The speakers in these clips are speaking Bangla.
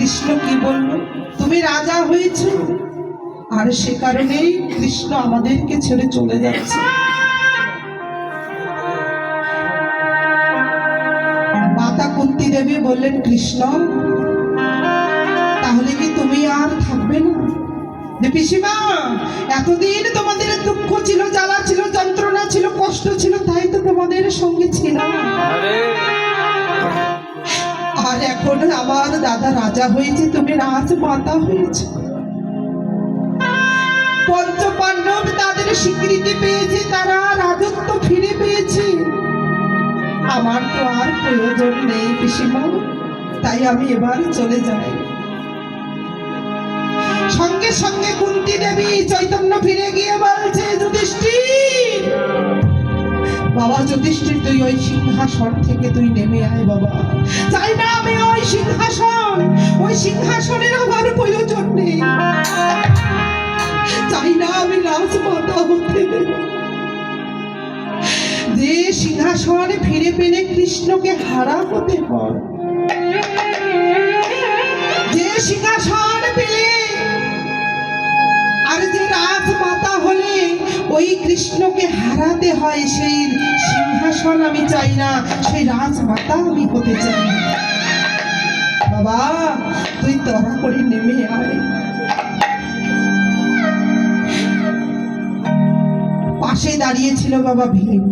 কৃষ্ণ কি বলল? তুমি রাজা হয়েছ? আর সে কারণেই কৃষ্ণ আমাদেরকে ছেড়ে চলে যাচ্ছে। মাতা কুন্তি দেবী বললেন, কৃষ্ণ, তাহলে কি তুমি আর থাকবে না? এতদিন তোমাদের দুঃখ ছিল, জ্বালা ছিল, যন্ত্রণা ছিল, কষ্ট ছিল, তাই তো তোমাদের সঙ্গে ছিলাম। আর এখন আমার দাদা রাজা হয়েছে, তুমি রাজমাতা হয়েছে। পঞ্চ পাণ্ডব তাদের স্বীকৃতি পেয়েছে, তারা রাজত্ব ফিরে পেয়েছে। আমার তো আর প্রয়োজন নেই পিসিমা, তাই আমি এবার চলে যাই। সঙ্গে সঙ্গে কুন্তি দেবী চৈতন্য ফিরে গিয়ে বলছে, যুধিষ্ঠির বাবা, যুধিষ্ঠির, তুই ওই সিংহাসন থেকে তুই নেমে আয় বাবা। চাই না আমি ওই সিংহাসন, ওই সিংহাসনের আমার প্রয়োজন নেই। চাই না আমি রাজমাতা হতে যে সিংহাসন ফিরে পেলে কৃষ্ণকে হারা হতে হয়। যে সিংহাসন ওই কৃষ্ণকে হারাতে হয় সেই সিংহাসন আমি চাই না, সেই রাজমাতা আমি হতে চাই বাবা, তুই তরা করে নেমে আয়। পাশে দাঁড়িয়েছিল বাবা ভীম।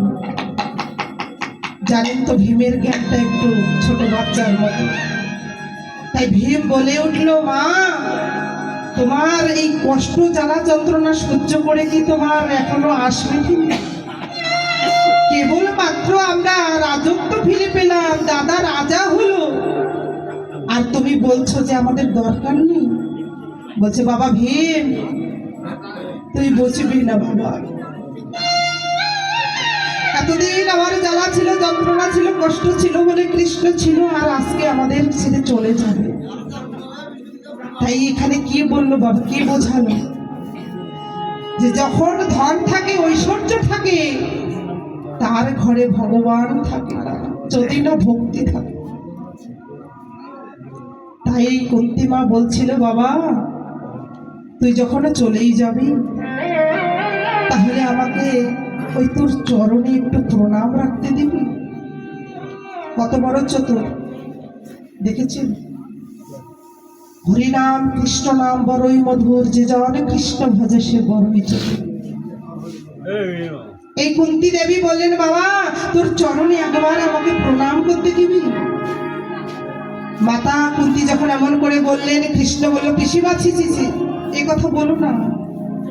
জানেন তো ভীমের জ্ঞানটা একটু ছোট বাচ্চার মতো। তাই ভীম বলে উঠল, মা তোমার এই কষ্ট জ্বালা যন্ত্রণা সহ্য করে কি তোমার এখনও আসবে ঠিক কেবল মাত্র আমরা রাজত্ব ফিরে পেলাম, দাদা রাজা হলো। আর তুমি বলছো যে আমাদের দরকার নেই। বলছে, বাবা, ভীম তুই বুঝবি না, বাবা। এতদিন আমার জ্বালা ছিল, যন্ত্রণা ছিল, কষ্ট ছিল বলে কৃষ্ণ ছিল, আর আজকে আমাদের ছেড়ে চলে যাবে। তাই এখানে কি বলল বাবা কি বোঝালো? যে যখন ধন থাকে, ঐশ্বর্য থাকে, তার ঘরে ভগবান থাকে যদি না ভক্তি থাকে। তাই কুন্তিমা বলছিল, বাবা, তুই যখন চলেই যাবি, তাহলে আমাকে ওই তোর চরণে একটু প্রণাম রাখতে দিবি। কত বড় চতুর। দেখেছেন? হরিনাম কৃষ্ণ নাম বড়ই মধুর যে জন কৃষ্ণ ভজে সে বড়ই এই কুন্তি দেবী বললেন বাবা তোর চরণে একবার আমাকে প্রণাম করতে দিবি? মাতা কুন্তি যখন এমন করে বললেন কৃষ্ণ বলল পিসিমা ছি ছি ছি, এ কথা বলো না।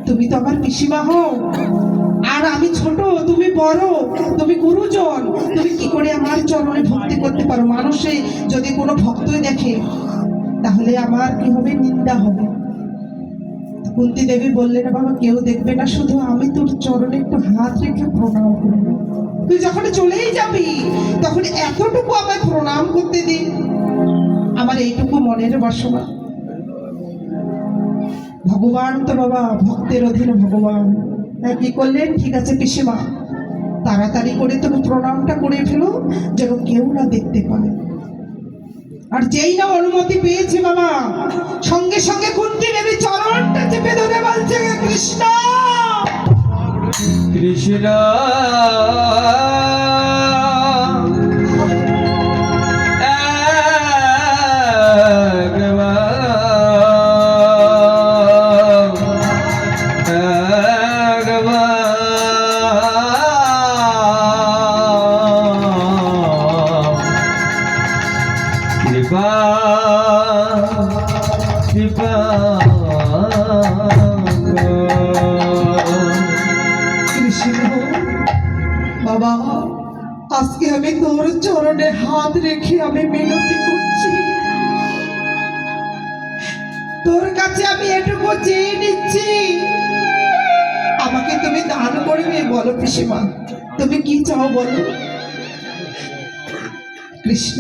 তুমি তো আমার পিসিমা হও। আর আমি ছোট তুমি বড় তুমি গুরুজন। তুমি কি করে আমার চরণে ভক্তি করতে পারো? মানুষে যদি কোনো ভক্তই দেখে তাহলে আমার কি হবে? নিন্দা হবে। কুন্তি দেবী বললেন, বাবা, কেউ দেখবে না, শুধু আমি তোর চরণে একটু হাত রেখে প্রণাম করব। তুই যখন চলেই যাবি, তখন এতটুকু আমায় প্রণাম করতে দিন আমার এইটুকু মনের বাসনা। ভগবান তো বাবা, ভক্তের অধীনে ভগবান। তাই কি করলেন? ঠিক আছে, পিসিমা। তাড়াতাড়ি করে তুমি প্রণামটা করে ফেলো, যেন কেউ না দেখতে পায়। আর যেই না অনুমতি পেয়েছে বাবা, সঙ্গে সঙ্গে কুন্তি দেবী চরণটা চেপে ধরে বলছে, কৃষ্ণ! কৃষ্ণ! বাবা, আজকে আমি তোর চরণে হাত রেখে আমি মিনতি করছি। তোর কাছে আমি এটুকু চেয়ে নিচ্ছি। আমাকে তুমি দান করবে বলো পিসিমা। তুমি কি চাও বলো? কৃষ্ণ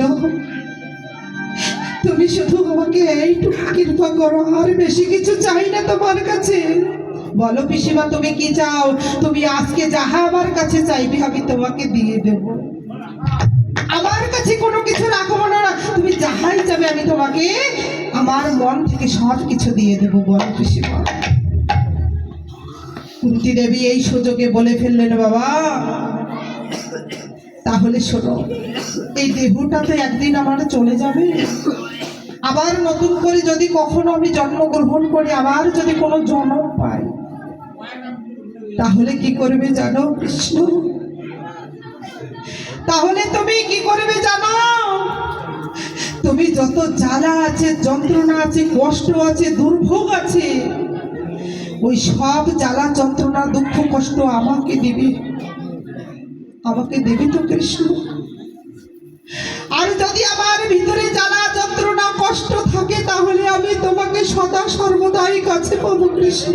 তুমি শুধু আমাকে এইটুকু কৃপা করো, আর বেশি কিছু চাই না তোমার কাছে। বলো পিসিমা, তুমি কি চাও? তুমি আজকে যাহা আমার কাছে চাইবে, আমি তোমাকে দিয়ে দেব। আমার কাছে কোনো কিছু রাখব না তুমি যাহাই চাবে, আমি তোমাকে আমার মন থেকে সব কিছু দিয়ে দেবো, বল পিসিমা। কুন্তি দেবী এই সুযোগে বলে ফেললেন, বাবা, তাহলে শোনো, এই দেহটা তো একদিন আমার চলে যাবে। আবার নতুন করে যদি কখনো আমি জন্মগ্রহণ করি, আবার যদি কোনো জন্ম পাই, তাহলে কি করবে জানো কৃষ্ণ? তাহলে তুমি কি করবে জানো? তুমি যত জ্বালা আছে, যন্ত্রণা আছে, কষ্ট আছে, দুর্ভোগ আছে, ওই সব জ্বালা, যন্ত্রণা, দুঃখ, কষ্ট আমাকে দিবে। আমাকে দেবে তো কৃষ্ণ। আর যদি আমার ভিতরে জ্বালা তাহলে আমি তোমাকে সদা সর্বদাই কাছে পাবো, কৃষ্ণ।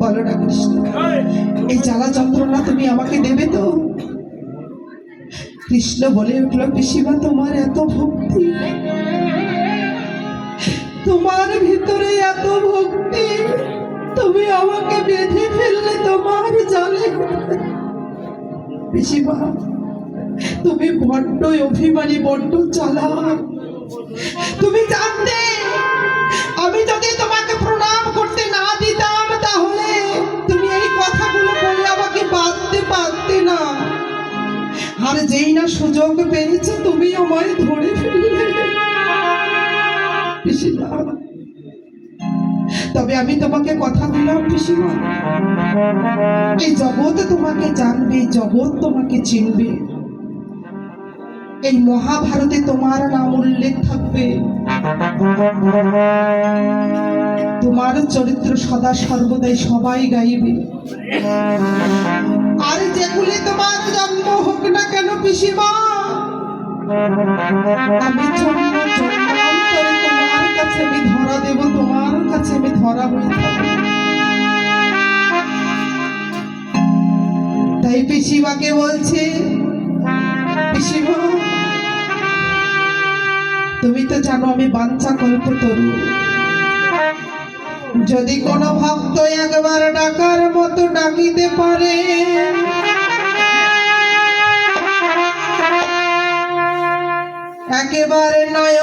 বলো না, কৃষ্ণ। এই জ্বালা যন্ত্রণা তুমি আমাকে দেবে তো? কৃষ্ণ বলে উঠল, পিসিমা, তোমার এত ভক্তি। তোমার ভিতরে এত ভক্তি। তুমি আমাকে বেঁধে ফেললে তোমার জালে। পিসিমা, তুমি বড্ড অভিমানী, বড্ড চালাক। তুমি জানতে, আমি যদি তোমাকে প্রণাম করতে না দিতাম তাহলে তুমি এই কথাগুলো বলে আমাকে বাঁধতে পারতে না। আর যেই না সুযোগ পেয়েছে তুমি আমায় ধরে ফেললে। তবে আমি তোমাকে কথা দিলাম পিসিমা। এই জগৎ তোমাকে জানবে, জগৎ তোমাকে চিনবে। এই মহাভারতে তোমার নাম উল্লেখ থাকবে। তোমার চরিত্র সদা সর্বদাই সবাই গাইবে। আর যেগুলি তোমার জন্ম হোক না কেন পিসিমা, আমি তোমার কাছে আমি ধরা দেব, তোমার কাছে আমি ধরা হয়ে তাই পিসিমাকে বলছে, পিসিমা তুমি তো জানো আমি বাঞ্ছা কল্প তরু। যদি কোনো ভক্ত একবার ডাকার মতো ডাকিতে পারে, একেবারে নয়